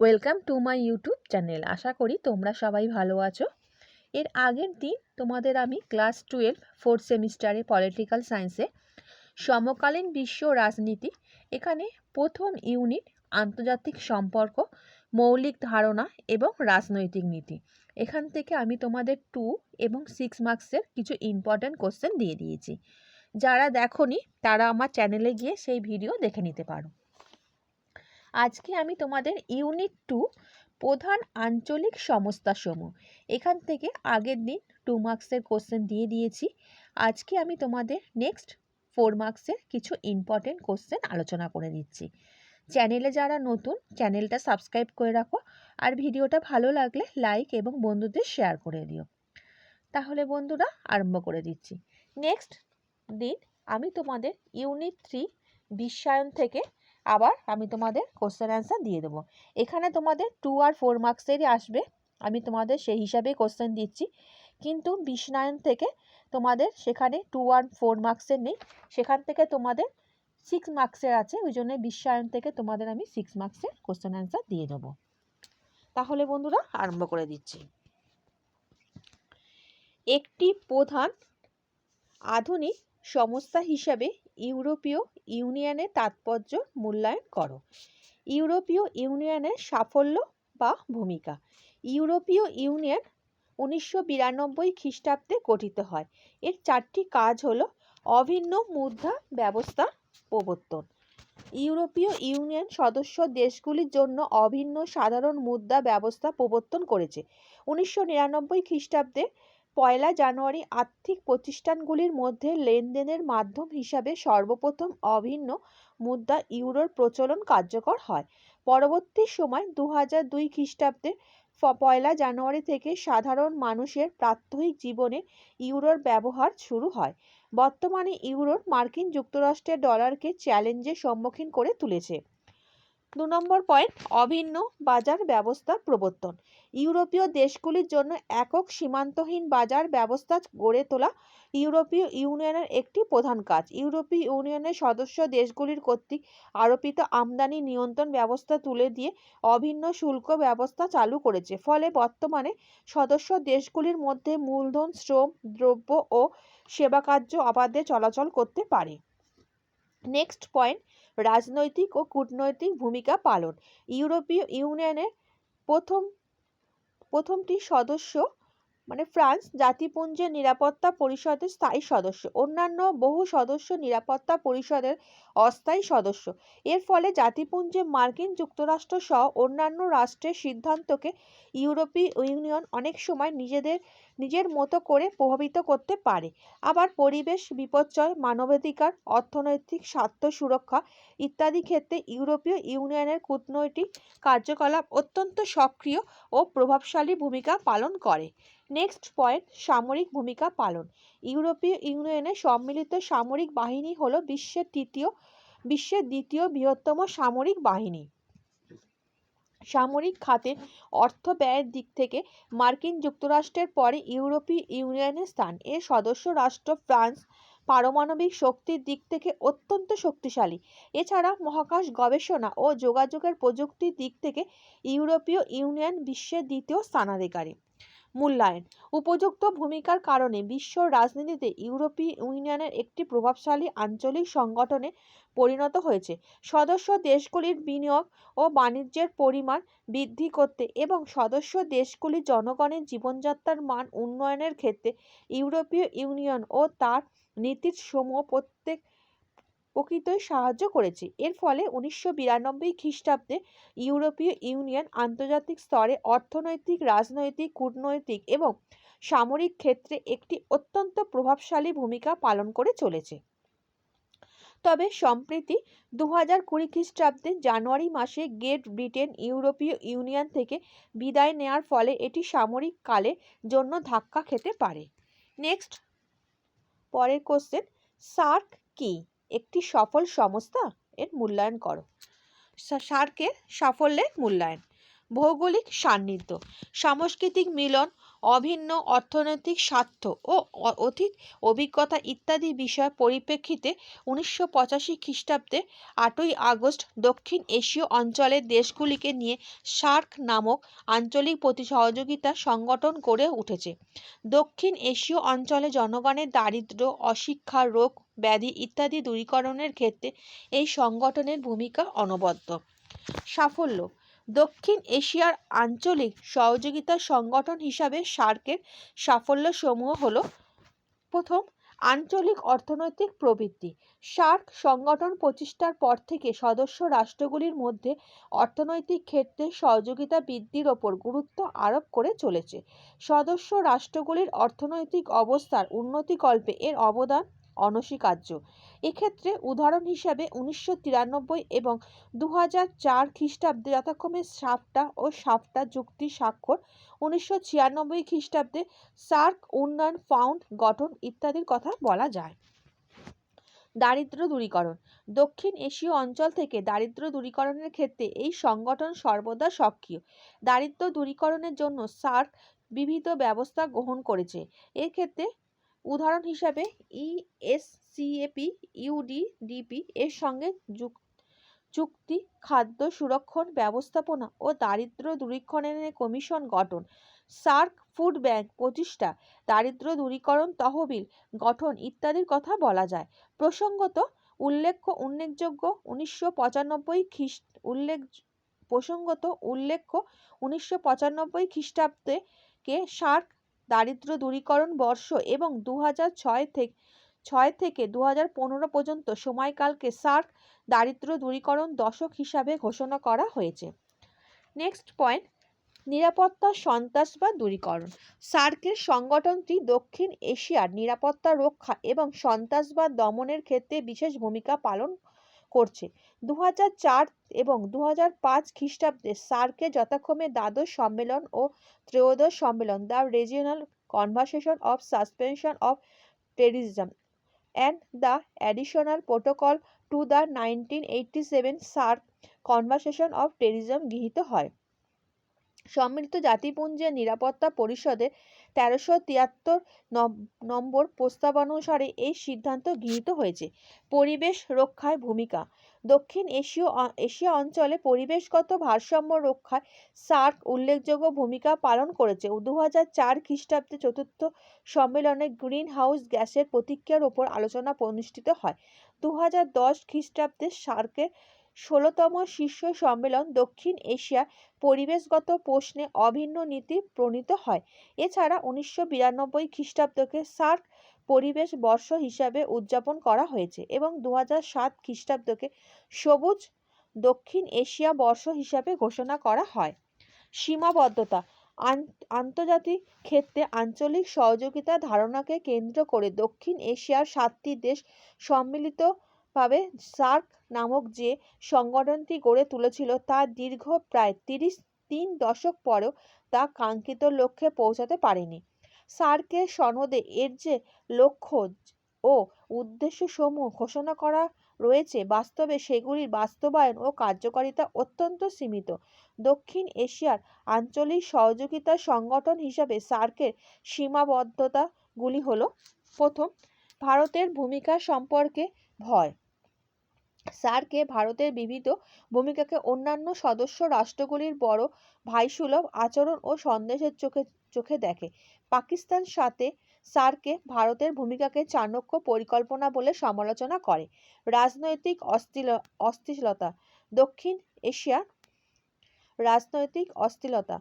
Welcome to my YouTube channel আশা করি তোমরা সবাই ভালো আছো। এর আগের দিন তোমাদের আমি ক্লাস টুয়েলভ ফোর্থ সেমিস্টারে পলিটিক্যাল সায়েন্সে সমকালীন বিশ্ব রাজনীতি, এখানে প্রথম ইউনিট আন্তর্জাতিক সম্পর্ক, মৌলিক ধারণা এবং রাজনৈতিক নীতি। এখান থেকে আমি তোমাদের টু এবং সিক্স মার্কসের কিছু ইম্পর্ট্যান্ট কোশ্চেন দিয়ে দিয়েছি। যারা দেখোনি, তারা আমার চ্যানেলে গিয়ে সেই ভিডিও দেখে নিতে পারো। আজকে আমি তোমাদের ইউনিট টু প্রধান আঞ্চলিক সমস্যাসমূহ। এখান থেকে আগের দিন টু মার্কসের কোশ্চেন দিয়ে দিয়েছি। আজকে আমি তোমাদের নেক্সট ফোর মার্কসের কিছু ইম্পর্টেন্ট কোশ্চেন আলোচনা করে দিচ্ছি চ্যানেলে যারা নতুন চ্যানেলটা সাবস্ক্রাইব করে রাখো আর ভিডিওটা ভালো লাগলে লাইক এবং বন্ধুদের শেয়ার করে দিও। তাহলে বন্ধুরা, আরম্ভ করে দিচ্ছি। নেক্সট দিন আমি তোমাদের ইউনিট থ্রি বিশ্বায়ন থেকে আবার আমি তোমাদের কোশ্চেন অ্যান্সার দিয়ে দেবো। এখানে তোমাদের টু আর ফোর মার্কসেরই আসবে। আমি তোমাদের সেই হিসাবেই কোশ্চেন দিচ্ছি। কিন্তু বিষ্ণায়ন থেকে তোমাদের সেখানে টু আর ফোর মার্কসের নেই। সেখান থেকে তোমাদের সিক্স মার্কসের আছে। ওই জন্য বিশ্বায়ন থেকে তোমাদের আমি সিক্স মার্কসের কোশ্চেন অ্যান্সার দিয়ে দেবো। তাহলে বন্ধুরা, আরম্ভ করে দিচ্ছি। একটি প্রধান আধুনিক সংস্থা হিসাবে ইউরোপীয় ইউনিয়নের তাৎপর্য মূল্যায়ন করো। ইউরোপীয় ইউনিয়নের সাফল্য বা ভূমিকা। ইউরোপীয় ইউনিয়ন উনিশশো বিরানব্বই খ্রিস্টাব্দে গঠিত হয়। এর চারটি কাজ হলো অভিন্ন মুদ্রা ব্যবস্থা প্রবর্তন। ইউরোপীয় ইউনিয়ন সদস্য দেশগুলির জন্য অভিন্ন সাধারণ মুদ্রা ব্যবস্থা প্রবর্তন করেছে। উনিশশো নিরানব্বই খ্রিস্টাব্দে পয়লা জানুয়ারি আর্থিক প্রতিষ্ঠানগুলির মধ্যে লেনদেনের মাধ্যম হিসাবে সর্বপ্রথম অভিন্ন মুদ্রা ইউরোর প্রচলন কার্যকর হয়। পরবর্তী সময় দু হাজার দুই খ্রিস্টাব্দে পয়লা জানুয়ারি থেকে সাধারণ মানুষের প্রাত্যহিক জীবনে ইউরোর ব্যবহার শুরু হয়। বর্তমানে ইউরোর মার্কিন যুক্তরাষ্ট্রের ডলারকে চ্যালেঞ্জের সম্মুখীন করে তুলেছে। দু নম্বর পয়েন্ট অভিন্ন বাজার ব্যবস্থা প্রবর্তন। ইউরোপীয় দেশগুলির জন্য একক সীমান্তহীন বাজার ব্যবস্থা গড়ে তোলা ইউরোপীয় ইউনিয়নের একটি প্রধান কাজ। ইউরোপীয় ইউনিয়নের সদস্য দেশগুলির কর্তৃক আরোপিত আমদানি নিয়ন্ত্রণ ব্যবস্থা তুলে দিয়ে অভিন্ন শুল্ক ব্যবস্থা চালু করেছে। ফলে বর্তমানে সদস্য দেশগুলির মধ্যে মূলধন, শ্রম, দ্রব্য ও সেবা কার্য অবাধে চলাচল করতে পারে। নেক্সট পয়েন্ট রাজনৈতিক ও কূটনৈতিক ভূমিকা পালন। ইউরোপীয় ইউনিয়নের প্রথম, প্রথমটি সদস্য মানে ফ্রান্স জাতিপুঞ্জের নিরাপত্তা পরিষদের স্থায়ী সদস্য। অন্যান্য বহু সদস্য নিরাপত্তা পরিষদের অস্থায়ী সদস্য। এর ফলে জাতিপুঞ্জে মার্কিন যুক্তরাষ্ট্র সহ অন্যান্য রাষ্ট্রের সিদ্ধান্তকে ইউরোপীয় ইউনিয়ন অনেক সময় নিজেদের নিজের মতো করে প্রভাবিত করতে পারে। আবার পরিবেশ বিপর্যয়, মানবাধিকার, অর্থনৈতিক স্বার্থ সুরক্ষা ইত্যাদি ক্ষেত্রে ইউরোপীয় ইউনিয়নের কূটনৈতিক কার্যকলাপ অত্যন্ত সক্রিয় ও প্রভাবশালী ভূমিকা পালন করে। নেক্সট পয়েন্ট, সামরিক ভূমিকা পালন। ইউরোপীয় ইউনিয়নের সম্মিলিত সামরিক বাহিনী হল বিশ্বের তৃতীয়, বিশ্বের দ্বিতীয় বৃহত্তম সামরিক বাহিনী। সামরিক খাতে অর্থ ব্যয়ের দিক থেকে মার্কিন যুক্তরাষ্ট্রের পরে ইউরোপীয় ইউনিয়নের স্থান। এর সদস্য রাষ্ট্র ফ্রান্স পারমাণবিক শক্তির দিক থেকে অত্যন্ত শক্তিশালী। এছাড়া মহাকাশ গবেষণা ও যোগাযোগের প্রযুক্তির দিক থেকে ইউরোপীয় ইউনিয়ন বিশ্বের দ্বিতীয় স্থানাধিকারী। মূল্যায়ন। উপযুক্ত ভূমিকার কারণে বিশ্ব রাজনীতিতে ইউরোপীয় ইউনিয়নের একটি প্রভাবশালী আঞ্চলিক সংগঠনে পরিণত হয়েছে। সদস্য দেশগুলির বিনিয়োগ ও বাণিজ্যের পরিমাণ বৃদ্ধি করতে এবং সদস্য দেশগুলির জনগণের জীবনযাত্রার মান উন্নয়নের ক্ষেত্রে ইউরোপীয় ইউনিয়ন ও তার নীতির সমূহ প্রত্যেক প্রকৃতই সাহায্য করেছে। এর ফলে উনিশশো বিরানব্বই খ্রিস্টাব্দে ইউরোপীয় ইউনিয়ন আন্তর্জাতিক স্তরে অর্থনৈতিক, রাজনৈতিক, কূটনৈতিক এবং সামরিক ক্ষেত্রে একটি অত্যন্ত প্রভাবশালী ভূমিকা পালন করে চলেছে। তবে সম্প্রতি দু হাজার কুড়ি খ্রিস্টাব্দে জানুয়ারি মাসে গ্রেট ব্রিটেন ইউরোপীয় ইউনিয়ন থেকে বিদায় নেওয়ার ফলে এটি সামরিক কালে জন্য ধাক্কা খেতে পারে। নেক্সট, পরের কোশ্চেন সার্ক কি? একটি সফল সংস্থা এর মূল্যায়ন করো। সার্কের সাফল্যের মূল্যায়ন। ভৌগোলিক সান্নিধ্য। সাংস্কৃতিক মিলন অভিন্ন অর্থনৈতিক স্বার্থ ও অধিক অভিজ্ঞতা ইত্যাদি বিষয় পরিপ্রেক্ষিতে উনিশশো পঁচাশি খ্রিস্টাব্দে আটই আগস্ট দক্ষিণ এশীয় অঞ্চলের দেশগুলিকে নিয়ে সার্ক নামক আঞ্চলিক প্রতি সহযোগিতা সংগঠন গড়ে উঠেছে। দক্ষিণ এশীয় অঞ্চলে জনগণের দারিদ্র অশিক্ষা, রোগ ব্যাধি ইত্যাদি দূরীকরণের ক্ষেত্রে এই সংগঠনের ভূমিকা অনবদ্য। সাফল্য দক্ষিণ এশিয়ার আঞ্চলিক সহযোগিতা সংগঠন হিসাবে সার্কের সাফল্যসমূহ হল, প্রথম, আঞ্চলিক অর্থনৈতিক প্রবৃদ্ধি সার্ক সংগঠন প্রতিষ্ঠার পর থেকে সদস্য রাষ্ট্রগুলির মধ্যে অর্থনৈতিক ক্ষেত্রে সহযোগিতা বৃদ্ধির ওপর গুরুত্ব আরোপ করে চলেছে। সদস্য রাষ্ট্রগুলির অর্থনৈতিক অবস্থার উন্নতিকল্পে এর অবদান অনস্বীকার্য। এক্ষেত্রে উদাহরণ হিসাবে উনিশশো তিরানব্বই এবং দু চার খ্রিস্টাব্দে যথাক্রমে সাপটা ও সাপটা চুক্তি স্বাক্ষর, উনিশশো ছিয়ানব্বই খ্রিস্টাব্দে সার্ক উন্নয়ন ফাউন্ড গঠন ইত্যাদির কথা বলা যায়। দারিদ্র্য দূরীকরণ। দক্ষিণ এশীয় অঞ্চল থেকে দারিদ্র্য দূরীকরণের ক্ষেত্রে এই সংগঠন সর্বদা সক্রিয়। দারিদ্র্য দূরীকরণের জন্য সার্ক বিবিধ ব্যবস্থা গ্রহণ করেছে। এক্ষেত্রে উদাহরণ হিসাবে ইএসসিএপি ইউডিডিপি এর সঙ্গে চুক্তি, খাদ্য সুরক্ষণ ব্যবস্থাপনা ও দারিদ্র্য দূরীকরণের কমিশন গঠন। সার্ক ফুড ব্যাংক প্রতিষ্ঠা দারিদ্র্য দূরীকরণ তহবিল গঠন ইত্যাদির কথা বলা যায়। প্রসঙ্গত, উল্লেখ্য উল্লেখযোগ্য উনিশশো পঁচানব্বই খ্রিস্ট উল্লেখ, প্রসঙ্গত উল্লেখ্য উনিশশো পঁচানব্বই খ্রিস্টাব্দে কে সার্ক দারিদ্র্য দূরীকরণ বর্ষ এবং দু ছয় থেকে ছয় থেকে দু হাজার পনেরো পর্যন্ত সময়কালকে সার্ক দারিদ্র্য দূরীকরণ দশক হিসাবে ঘোষণা করা হয়েছে। নেক্সট পয়েন্ট, নিরাপত্তা সন্ত্রাসবাদ দূরীকরণ। সার্কের সংগঠনটি দক্ষিণ এশিয়ার নিরাপত্তা রক্ষা এবং সন্ত্রাসবাদ দমনের ক্ষেত্রে বিশেষ ভূমিকা পালন করছে। দু চার এবং দু পাঁচ খ্রিস্টাব্দে সার্কে যথাক্রমে দ্বাদশ সম্মেলন ও ত্রয়োদশ সম্মেলন, the regional conversation of suspension of terrorism and the additional protocol to the nineteen eighty seven SAARC conversation of terrorism গৃহীত হয়। সম্মিলিত জাতিপুঞ্জের নিরাপত্তা পরিষদের তেরোশো তিয়াত্তর নম্বর প্রস্তাবানুসারে এই সিদ্ধান্ত গৃহীত হয়েছে। পরিবেশ রক্ষায় ভূমিকা। দক্ষিণ এশীয় এশিয়া অঞ্চলে পরিবেশগত ভারসাম্য রক্ষায় সার্ক উল্লেখযোগ্য ভূমিকা পালন করেছে। দু হাজার চার খ্রিস্টাব্দে চতুর্থ সম্মেলনে গ্রিন হাউস গ্যাসের প্রতিক্রিয়ার ওপর আলোচনা অনুষ্ঠিত হয়। দু হাজার দশ খ্রিস্টাব্দে সার্কের ষোলোতম শীর্ষ সম্মেলন দক্ষিণ এশিয়া পরিবেশগত প্রশ্নে অভিন্ন নীতি প্রণীত হয়। এছাড়া উনিশশো বিরানব্বই খ্রিস্টাব্দকে সার্ক পরিবেশ বর্ষ হিসাবে উদযাপন করা হয়েছে এবং দু সাত খ্রিস্টাব্দকে সবুজ দক্ষিণ এশিয়া বর্ষ হিসাবে ঘোষণা করা হয়। সীমাবদ্ধতা, আন- আন্তর্জাতিক ক্ষেত্রে আঞ্চলিক সহযোগিতা ধারণাকে কেন্দ্র করে দক্ষিণ এশিয়ার সাতটি দেশ সম্মিলিতভাবে সার্ক নামক যে সংগঠনটি গড়ে তুলেছিল, তা দীর্ঘ প্রায় তিরিশ, তিন দশক পরেও তা কাঙ্ক্ষিত লক্ষ্যে পৌঁছাতে পারেনি। সার্কের সনদে এর যে লক্ষ্য ও উদ্দেশ্যসমূহ ঘোষণা করা রয়েছে, বাস্তবে সেগুলির বাস্তবায়ন ও কার্যকারিতা অত্যন্ত সীমিত। দক্ষিণ এশিয়ার আঞ্চলিক সহযোগিতা সংগঠন হিসাবে সার্কের সীমাবদ্ধতাগুলি হল, প্রথম, ভারতের ভূমিকা সম্পর্কে ভয়। সার্কে ভারতের বিবিধ ভূমিকাকে অন্যান্য সদস্য রাষ্ট্রগুলির বড় ভাইসুলভ আচরণ ও সন্দেহের চোখে চোখে দেখে। পাকিস্তান সাথে সার্কে ভারতের ভূমিকাকে চাণক্য পরিকল্পনা বলে সমালোচনা করে। রাজনৈতিক অস্থিল অস্থিরতা দক্ষিণ এশিয়া রাজনৈতিক অস্থিরতা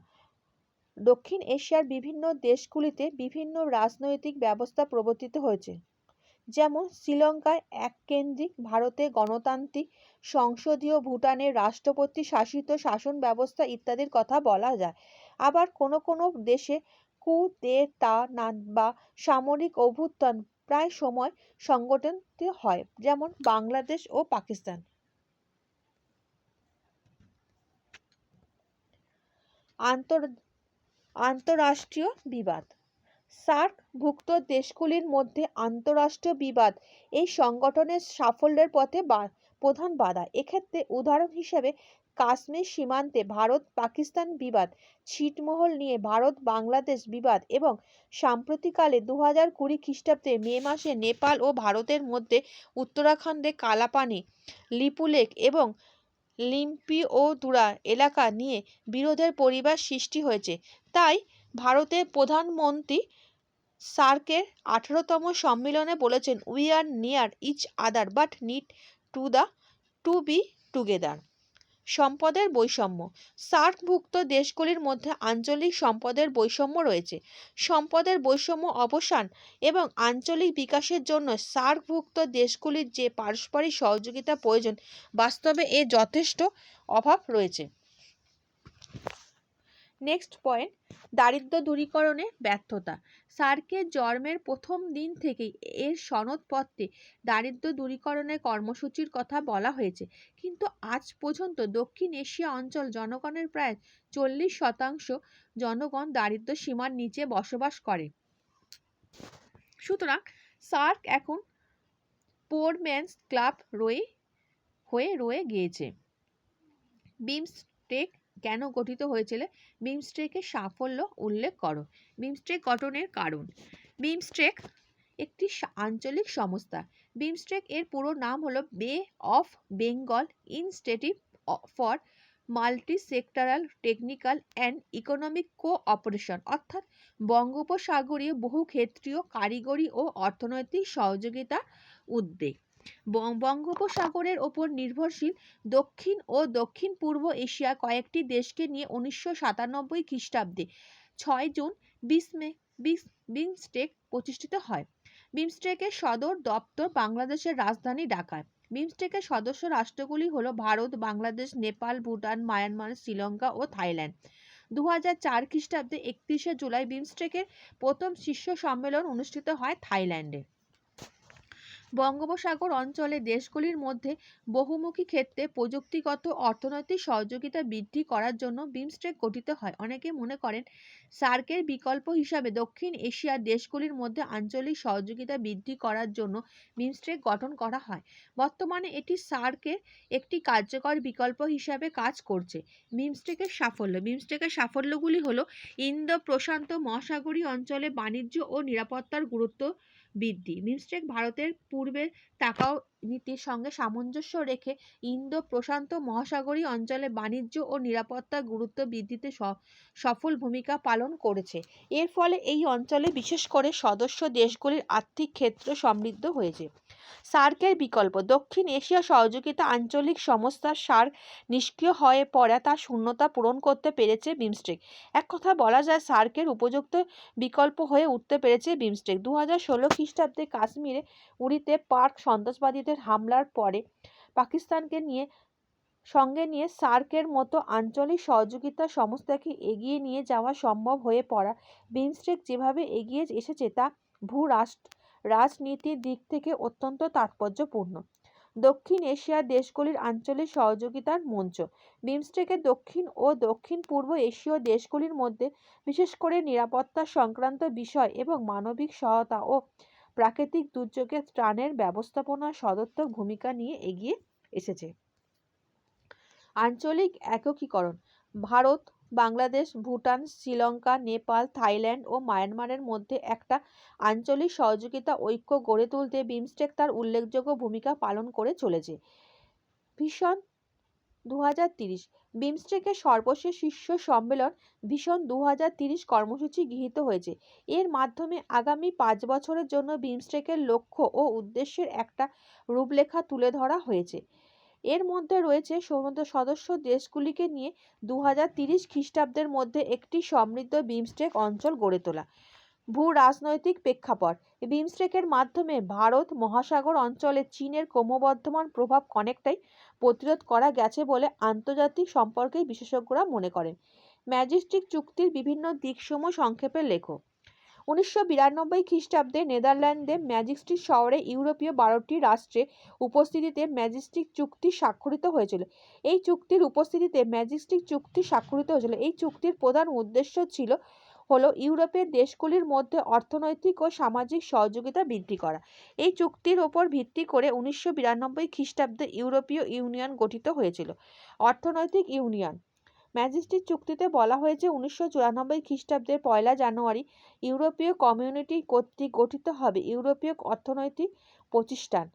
দক্ষিণ এশিয়ার বিভিন্ন দেশগুলিতে বিভিন্ন রাজনৈতিক ব্যবস্থা প্রবর্তিত হয়েছে। যেমন শ্রীলঙ্কায় এককেন্দ্রিক ভারতে গণতান্ত্রিক সংসদীয় ভুটানের রাষ্ট্রপতি শাসিত শাসন ব্যবস্থা ইত্যাদির কথা বলা যায়। আবার কোনো কোনো দেশে কু দে তা না বা সামরিক অভ্যুত্থান প্রায় সময় সংগঠিত হয়, যেমন বাংলাদেশ ও পাকিস্তান। আন্তর, আন্তরাষ্ট্রীয় বিবাদ। সার্ক ভুক্ত দেশগুলির মধ্যে আন্তরাষ্ট্রীয় বিবাদ এই সংগঠনের সাফল্যের পথে প্রধান বাধা। এক্ষেত্রে উদাহরণ হিসেবে কাশ্মীর সীমান্তে ভারত পাকিস্তান বিবাদ, ছিটমহল নিয়ে ভারত বাংলাদেশ বিবাদ এবং সাম্প্রতিককালে দু হাজার কুড়ি খ্রিস্টাব্দে মে মাসে নেপাল ও ভারতের মধ্যে উত্তরাখণ্ডে কালাপানি লিপুলেক এবং লিম্পিওদুরা এলাকা নিয়ে বিরোধের পরিবেশ সৃষ্টি হয়েছে। তাই ভারতের প্রধানমন্ত্রী সার্কের আঠারোতম সম্মেলনে বলেছেন we are near each other but need to the to be together সম্পদের বৈষম্য। সার্কভুক্ত দেশগুলির মধ্যে আঞ্চলিক সম্পদের বৈষম্য রয়েছে। সম্পদের বৈষম্য অবসান এবং আঞ্চলিক বিকাশের জন্য সার্কভুক্ত দেশগুলির যে পারস্পরিক সহযোগিতা প্রয়োজন, বাস্তবে এর যথেষ্ট অভাব রয়েছে। নেক্সট পয়েন্ট দারিদ্র দূরীকরণে ব্যর্থতা। সার্কের জন্মের প্রথম দিন থেকেই এর সনদপত্রে দারিদ্র দূরীকরণের কর্মসূচির কথা বলা হয়েছে। কিন্তু আজ পর্যন্ত দক্ষিণ এশিয়া অঞ্চল জনগণের প্রায় চল্লিশ শতাংশ জনগণ দারিদ্র সীমার নিচে বসবাস করে। সুতরাং সার্ক এখন পোর ম্যানস ক্লাব রয়ে, হয়ে রয়ে গিয়েছে। বিমস্টেক কেন গঠিত হয়েছিল? বিমস্টেকের সাফল্য উল্লেখ করো। বিমস্টেক গঠনের কারণ। বিমস্টেক একটি আঞ্চলিক সংস্থা। বিমস্টেক এর পুরো নাম হলো bay of Bengal institute for multi sectoral technical and economic cooperation. অর্থাৎ বঙ্গোপসাগরীয় বহুক্ষেত্রীয় কারিগরি ও অর্থনৈতিক সহযোগিতা উদ্যোগ বং- বঙ্গোপসাগরের ওপর নির্ভরশীল দক্ষিণ ও দক্ষিণ পূর্ব এশিয়া কয়েকটি দেশকে নিয়ে উনিশশো সাতানব্বই খ্রিস্টাব্দে ছয় জুন বিসমে বিস বিমস্টেক প্রতিষ্ঠিত হয়। বিমস্টেকের সদর দপ্তর বাংলাদেশের রাজধানী ঢাকায়। বিমস্টেকের সদস্য রাষ্ট্রগুলি হলো ভারত, বাংলাদেশ, নেপাল, ভুটান, মায়ানমার, শ্রীলঙ্কা ও থাইল্যান্ড। দু হাজার চার খ্রিস্টাব্দে একত্রিশে জুলাই বিমস্টেকের প্রথম শীর্ষ সম্মেলন অনুষ্ঠিত হয় থাইল্যান্ডে। বঙ্গোপসাগর অঞ্চলে দেশগুলির মধ্যে বহুমুখী ক্ষেত্রে প্রযুক্তিগত অর্থনৈতিক সহযোগিতা বৃদ্ধি করার জন্য বিমস্টেক গঠিত হয়। অনেকে মনে করেন, সার্কের বিকল্প হিসাবে দক্ষিণ এশিয়ার দেশগুলির মধ্যে আঞ্চলিক সহযোগিতা বৃদ্ধি করার জন্য বিমস্টেক গঠন করা হয়। বর্তমানে এটি সার্কের একটি কার্যকর বিকল্প হিসাবে কাজ করছে। বিমস্টেকের সাফল্য, বিমস্টেকের সাফল্যগুলি হলো, ইন্দো প্রশান্ত মহাসাগরীয় অঞ্চলে বাণিজ্য ও নিরাপত্তার গুরুত্ব বৃদ্ধি। বিমস্টেক ভারতের পূর্বে তাকাও নীতির সঙ্গে সামঞ্জস্য রেখে ইন্দো প্রশান্ত মহাসাগরীয় অঞ্চলে বাণিজ্য ও নিরাপত্তার গুরুত্ব বৃদ্ধিতে সফল ভূমিকা পালন করেছে। এর ফলে এই অঞ্চলে বিশেষ করে সদস্য দেশগুলির আর্থিক ক্ষেত্র সমৃদ্ধ হয়েছে। সার্কের বিকল্প, দক্ষিণ এশিয়া সহযোগিতা আঞ্চলিক সংস্থার সার্ক নিষ্ক্রিয় হয়ে পড়া তার শূন্যতা পূরণ করতে পেরেছে বিমস্টেক। এক কথা বলা যায়, সার্কের উপযুক্ত বিকল্প হয়ে উঠতে পেরেছে বিমস্টেক। দু হাজার ষোলো খ্রিস্টাব্দে কাশ্মীরে উড়িতে পার্ক সন্ত্রাসবাদীদের হামলার পরে পাকিস্তানকে নিয়ে, সঙ্গে নিয়ে সার্কের মতো আঞ্চলিক সহযোগিতা সংস্থাকে এগিয়ে নিয়ে যাওয়া সম্ভব হয়ে পড়া বিমস্টেক যেভাবে এগিয়ে এসেছে তা ভূ রাষ্ট্র রাজনীতির দিক থেকে অত্যন্ত তাৎপর্যপূর্ণ। দক্ষিণ এশিয়ার দেশগুলির আঞ্চলিক সহযোগিতার মঞ্চ। বিমস্টেকের দক্ষিণ ও দক্ষিণ পূর্ব এশীয় দেশগুলির মধ্যে বিশেষ করে নিরাপত্তা সংক্রান্ত বিষয় এবং মানবিক সহায়তা ও প্রাকৃতিক দুর্যোগের ত্রাণের ব্যবস্থাপনার সদর্থক ভূমিকা নিয়ে এগিয়ে এসেছে। আঞ্চলিক একীকরণ, ভারত, বাংলাদেশ, ভুটান, শ্রীলঙ্কা, নেপাল, থাইল্যান্ড ও মায়ানমারের মধ্যে একটা আঞ্চলিক সহযোগিতা ঐক্য গড়ে তুলতে বিমস্টেক তার উল্লেখযোগ্য ভূমিকা পালন করে চলেছে। ভীষণ দু হাজার তিরিশ। বিমস্টেকের সর্বশেষ শীর্ষ সম্মেলন ভীষণ দু হাজার তিরিশ কর্মসূচি গৃহীত হয়েছে। এর মাধ্যমে আগামী পাঁচ বছরের জন্য বিমস্টেকের লক্ষ্য ও উদ্দেশ্যের একটা রূপরেখা তুলে ধরা হয়েছে। এর মধ্যে রয়েছে সমুদ্র সদস্য দেশগুলিকে নিয়ে দু হাজার তিরিশ খ্রিস্টাব্দের মধ্যে একটি সমৃদ্ধ বিমস্টেক অঞ্চল গড়ে তোলা। ভূ রাজনৈতিক প্রেক্ষাপট, বিমস্টেকের মাধ্যমে ভারত মহাসাগর অঞ্চলে চীনের ক্রমবর্ধমান প্রভাব অনেকটাই প্রতিরোধ করা গেছে বলে আন্তর্জাতিক সম্পর্কের বিশেষজ্ঞরা মনে করেন। ম্যাজিস্ট্রিক চুক্তির বিভিন্ন দিকসমূহ সংক্ষেপে লেখো। উনিশশো বিরানব্বই খ্রিস্টাব্দে নেদারল্যান্ডে ম্যাজিস্টিক শহরে ইউরোপীয় বারোটি রাষ্ট্রে উপস্থিতিতে ম্যাজিস্ট্রিক চুক্তি স্বাক্ষরিত হয়েছিল। এই চুক্তির উপস্থিতিতে ম্যাজিস্ট্রিক চুক্তি স্বাক্ষরিত হয়েছিল। এই চুক্তির প্রধান উদ্দেশ্য ছিল হলো ইউরোপের দেশগুলির মধ্যে অর্থনৈতিক ও সামাজিক সহযোগিতা বৃদ্ধি করা। এই চুক্তির ওপর ভিত্তি করে উনিশশো বিরানব্বই খ্রিস্টাব্দে ইউরোপীয় ইউনিয়ন গঠিত হয়েছিল। অর্থনৈতিক ইউনিয়ন। ম্যাজিস্ট্রিক চুক্তিতে বলা হয়েছে, উনিশশো চুরানব্বই খ্রিস্টাব্দের পয়লা জানুয়ারি ইউরোপীয় কমিউনিটি কর্তৃক গঠিত হবে ইউরোপীয় অর্থনৈতিক প্রতিষ্ঠান।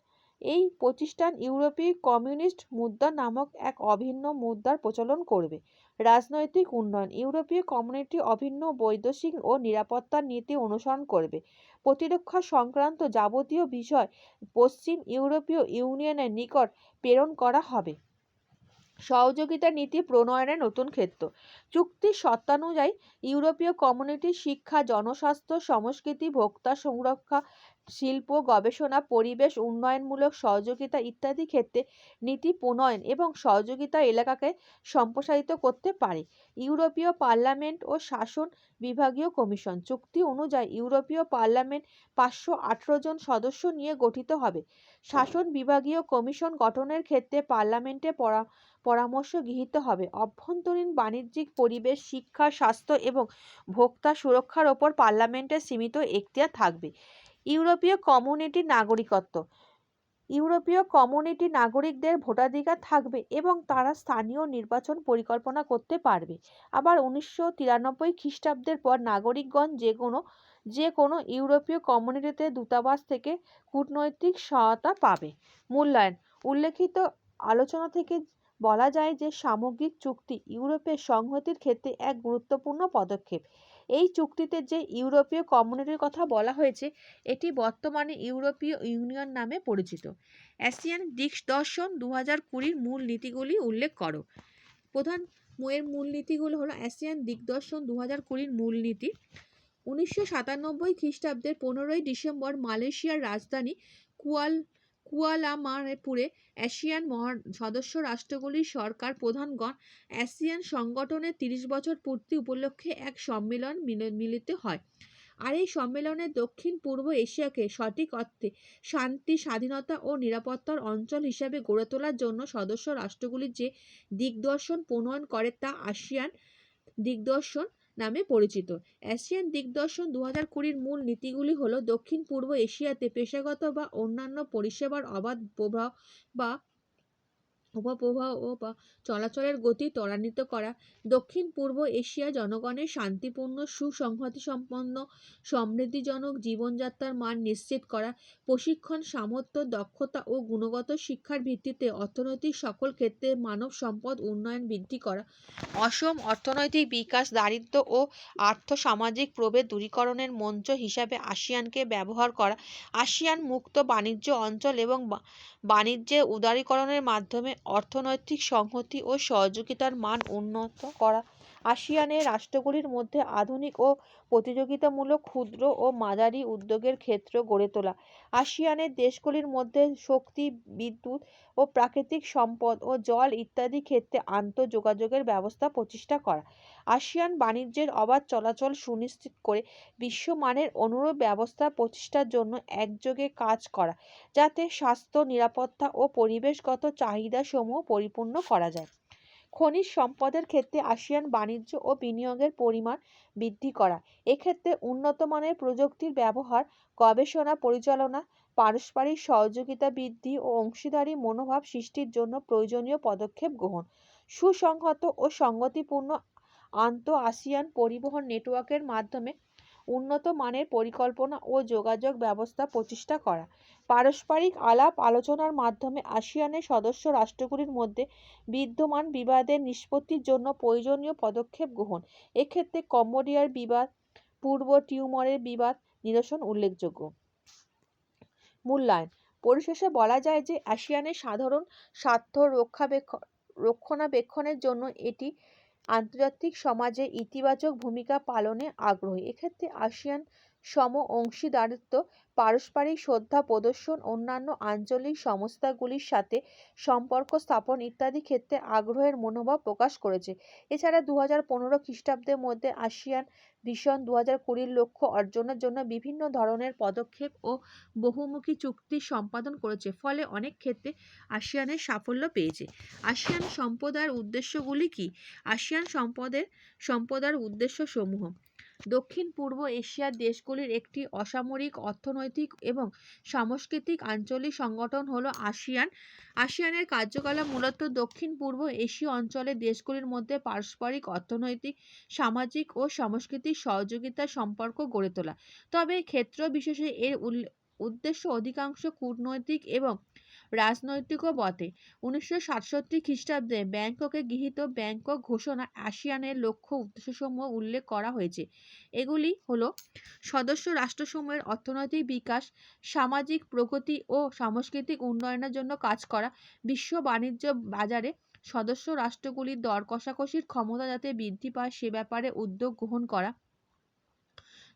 এই প্রতিষ্ঠান ইউরোপীয় কমিউনিস্ট মুদ্রা নামক এক অভিন্ন মুদ্রার প্রচলন করবে। রাজনৈতিক উন্নয়ন। ইউরোপীয় কমিউনিটি অভিন্ন বৈদেশিক ও নিরাপত্তার নীতি অনুসরণ করবে। প্রতিরক্ষা সংক্রান্ত যাবতীয় বিষয় পশ্চিম ইউরোপীয় ইউনিয়নের নিকট প্রেরণ করা হবে। সহযোগিতা নীতি প্রণয়নের নতুন ক্ষেত্র। চুক্তির শর্তানুযায়ী ইউরোপীয় কমিউনিটি শিক্ষা, জনস্বাস্থ্য, সংস্কৃতি, ভোক্তা সুরক্ষা শিল্প, গবেষণা, পরিবেশ, উন্নয়নমূলক সহযোগিতা ইত্যাদি ক্ষেত্রে নীতি প্রণয়ন এবং সহযোগিতা এলাকাকে সম্প্রসারিত করতে পারে। ইউরোপীয় পার্লামেন্ট ও শাসন বিভাগীয় কমিশন চুক্তি অনুযায়ী ইউরোপীয় পার্লামেন্ট পাঁচশো আঠেরো জন সদস্য নিয়ে গঠিত হবে। শাসন বিভাগীয় কমিশন গঠনের ক্ষেত্রে পার্লামেন্টে পরা, পরামর্শ গৃহীত হবে। অভ্যন্তরীণ বাণিজ্যিক পরিবেশ, শিক্ষা, স্বাস্থ্য এবং ভোক্তা সুরক্ষার ওপর পার্লামেন্টের সীমিত এখতিয়ার থাকবে। ইউরোপীয় কমিউনিটির নাগরিকত্ব। ইউরোপীয় কমিউনিটি নাগরিকদের ভোটাধিকার থাকবে এবং তারা স্থানীয় নির্বাচন পরিকল্পনা করতে পারবে। আবার উনিশশো তিরানব্বই খ্রিস্টাব্দের পর নাগরিকগণ যে কোনো যে কোনো ইউরোপীয় কমিউনিটিতে দূতাবাস থেকে কূটনৈতিক সহায়তা পাবে। মূল্যায়ন। উল্লেখিত আলোচনা থেকে বলা যায় যে সামগ্রিক চুক্তি ইউরোপের সংহতির ক্ষেত্রে এক গুরুত্বপূর্ণ পদক্ষেপ। এই চুক্তিতে যে ইউরোপীয় কমিউনিটির কথা বলা হয়েছে, এটি বর্তমানে ইউরোপীয় ইউনিয়ন নামে পরিচিত। অ্যাসিয়ান দিকদর্শন দু হাজার কুড়ির মূল নীতিগুলি উল্লেখ করো। প্রধান মূল নীতিগুলো হলো অ্যাসিয়ান দিকদর্শন দু হাজার কুড়ির মূলনীতি উনিশশো সাতানব্বই খ্রিস্টাব্দের পনেরোই ডিসেম্বর মালয়েশিয়ার রাজধানী কুয়াল কুয়ালামাপুরে এশিয়ান মহা সদস্য রাষ্ট্রগুলির সরকার প্রধানগণ আসিয়ান সংগঠনের তিরিশ বছর পূর্তি উপলক্ষে এক সম্মেলন মিল- মিলিত হয়। আর এই সম্মেলনে দক্ষিণ পূর্ব এশিয়াকে সঠিক অর্থে শান্তি, স্বাধীনতা ও নিরাপত্তার অঞ্চল হিসাবে গড়ে তোলার জন্য সদস্য রাষ্ট্রগুলির যে দিগদর্শন প্রণয়ন করে তা আসিয়ান দিগদর্শন নামে পরিচিত। এশিয়ান দিগদর্শন দু হাজার কুড়ির মূল নীতিগুলি হল দক্ষিণ পূর্ব এশিয়াতে পেশাগত বা অন্যান্য পরিষেবার অবাধ প্রবাহ বা উপপ্রবাহ ও চলাচলের গতি ত্বরান্বিত করা দক্ষিণ পূর্ব এশিয়া জনগণের শান্তিপূর্ণ, সুসংহতিসম্পন্ন, সমৃদ্ধিজনক জীবনযাত্রার মান নিশ্চিত করা, প্রশিক্ষণ, সামর্থ্য, দক্ষতা ও গুণগত শিক্ষার ভিত্তিতে অর্থনৈতিক সকল ক্ষেত্রে মানব সম্পদ উন্নয়ন বৃদ্ধি করা, অসম অর্থনৈতিক বিকাশ, দারিদ্র্য ও আর্থ সামাজিক প্রভেদ দূরীকরণের মঞ্চ হিসাবে আসিয়ানকে ব্যবহার করা, আসিয়ান মুক্ত বাণিজ্য অঞ্চল এবং বা- বাণিজ্যের উদারীকরণের মাধ্যমে অর্থনৈতিক সংহতি ও সহযোগিতার মান উন্নত করা আসিয়ানের রাষ্ট্রগুলির মধ্যে আধুনিক ও প্রতিযোগিতামূলক ক্ষুদ্র ও মাঝারি উদ্যোগের ক্ষেত্র গড়ে তোলা। আসিয়ানের দেশগুলির মধ্যে শক্তি, বিদ্যুৎ ও প্রাকৃতিক সম্পদ ও জল ইত্যাদি ক্ষেত্রে আন্তঃযোগাযোগের ব্যবস্থা প্রতিষ্ঠা করা। আসিয়ান বাণিজ্যের অবাধ চলাচল সুনিশ্চিত করে বিশ্বমানের অনুরূপ ব্যবস্থা প্রতিষ্ঠার জন্য একযোগে কাজ করা, যাতে স্বাস্থ্য, নিরাপত্তা ও পরিবেশগত চাহিদাসমূহ পরিপূর্ণ করা যায়। খনিজ সম্পদের ক্ষেত্রে আসিয়ান বাণিজ্য ও বিনিয়োগের পরিমাণ বৃদ্ধি করা। এক্ষেত্রে উন্নত মানের প্রযুক্তির ব্যবহার, গবেষণা, পরিচালনা, পারস্পরিক সহযোগিতা বৃদ্ধি ও অংশীদারি মনোভাব সৃষ্টির জন্য প্রয়োজনীয় পদক্ষেপ গ্রহণ। সুসংহত ও সংগতিপূর্ণ আন্তঃ আসিয়ান পরিবহন নেটওয়ার্কের মাধ্যমে উন্নত মানের পরিকল্পনা ও যোগাযোগ ব্যবস্থা প্রতিষ্ঠা করা। পারস্পরিক আলাপ আলোচনার মাধ্যমে আসিয়ানের সদস্য রাষ্ট্রগুলির মধ্যে বিদ্যমান বিবাদের নিষ্পত্তির জন্য প্রয়োজনীয় পদক্ষেপ গ্রহণ। এক্ষেত্রে কম্বোডিয়ার বিবাদ, পূর্ব টিউমরের বিবাদ নিরসন উল্লেখযোগ্য। মূল্যায়ন। পরিশেষে বলা যায় যে, আসিয়ানের সাধারণ স্বার্থ রক্ষাবেক্ষ, রক্ষণাবেক্ষণের জন্য এটি আন্তর্জাতিক সমাজে ইতিবাচক ভূমিকা পালনে আগ্রহী। এক্ষেত্রে আসিয়ান সম অংশীদারিত্ব, পারস্পরিক শ্রদ্ধা প্রদর্শন, অন্যান্য আঞ্চলিক সংস্থাগুলির সাথে সম্পর্ক স্থাপন ইত্যাদি ক্ষেত্রে আগ্রহের মনোভাব প্রকাশ করেছে। এছাড়া দু হাজার পনেরো খ্রিস্টাব্দের মধ্যে আসিয়ান ভিশন দু হাজার কুড়ির লক্ষ্য অর্জনের জন্য বিভিন্ন ধরনের পদক্ষেপ ও বহুমুখী চুক্তি সম্পাদন করেছে, ফলে অনেক ক্ষেত্রে আসিয়ানের সাফল্য পেয়েছে। আসিয়ান সম্প্রদায়ের উদ্দেশ্যগুলি কি? আসিয়ান সম্পদের সম্প্রদায়ের উদ্দেশ্যসমূহ। দক্ষিণ পূর্ব এশিয়ার দেশগুলির একটি অসামরিক, অর্থনৈতিক এবং সাংস্কৃতিক আঞ্চলিক সংগঠন হলো আসিয়ান। আসিয়ানের কার্যকলাপ মূলত দক্ষিণ পূর্ব এশীয় অঞ্চলের দেশগুলির মধ্যে পারস্পরিক, অর্থনৈতিক, সামাজিক ও সাংস্কৃতিক সহযোগিতার সম্পর্ক গড়ে তোলা। তবে ক্ষেত্র বিশেষে এর উদ্দেশ্য অধিকাংশ কূটনৈতিক এবং রাজনৈতিকও বটে। উনিশশো সাতষট্টি খ্রিস্টাব্দে ব্যাংককে গৃহীত ব্যাংকক ঘোষণা আসিয়ানের লক্ষ্য উদ্দেশ্যসমূহ উল্লেখ করা হয়েছে। এগুলি হলো, সদস্য রাষ্ট্রসমূহের অর্থনৈতিক বিকাশ, সামাজিক প্রগতি ও সাংস্কৃতিক উন্নয়নের জন্য কাজ করা, বিশ্ব বাণিজ্য বাজারে সদস্য রাষ্ট্রগুলির দর কষাকষির ক্ষমতা যাতে বৃদ্ধি পায় সে ব্যাপারে উদ্যোগ গ্রহণ করা।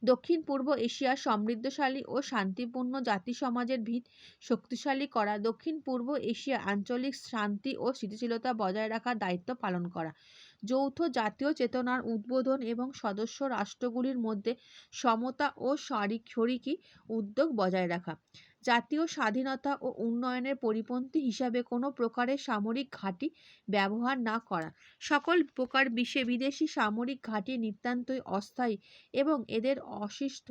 দক্ষিণ পূর্ব এশিয়ার সমৃদ্ধশালী ও শান্তিপূর্ণ জাতি সমাজের ভিত শক্তিশালী করা, দক্ষিণ পূর্ব এশিয়া আঞ্চলিক শান্তি ও স্থিতিশীলতা বজায় রাখার দায়িত্ব পালন করা। যৌথ জাতীয় চেতনার উদ্বোধন এবং সদস্য রাষ্ট্রগুলির মধ্যে সমতা ও শরিকি উদ্যোগ বজায় রাখা। জাতীয় স্বাধীনতা ও উন্নয়নের পরিপন্থী হিসাবে কোনো প্রকারের সামরিক ঘাঁটি ব্যবহার না করা। সকল প্রকার বিশ্বে বিদেশি সামরিক ঘাঁটি নিতান্তই অস্থায়ী এবং এদের অশিষ্ট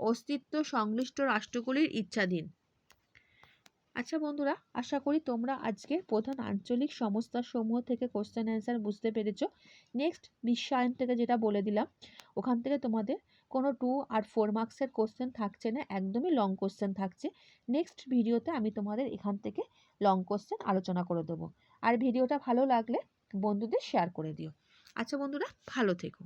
অস্তিত্ব সংশ্লিষ্ট রাষ্ট্রগুলির ইচ্ছাধীন। আচ্ছা বন্ধুরা, আশা করি তোমরা আজকে প্রধান আঞ্চলিক সমস্যাসমূহ থেকে কোশ্চেন অ্যান্সার বুঝতে পেরেছ। নেক্সট বিশ্বায়ন থেকে যেটা বলে দিলাম, ওখান থেকে তোমাদের কোনো টু আর ফোর মার্কসের কোশ্চেন থাকছে না, একদমই লং কোশ্চেন থাকছে। নেক্সট ভিডিওতে আমি তোমাদের এখান থেকে লং কোশ্চেন আলোচনা করে দেবো। আর ভিডিওটা ভালো লাগলে বন্ধুদের শেয়ার করে দিও। আচ্ছা বন্ধুরা, ভালো থেকো।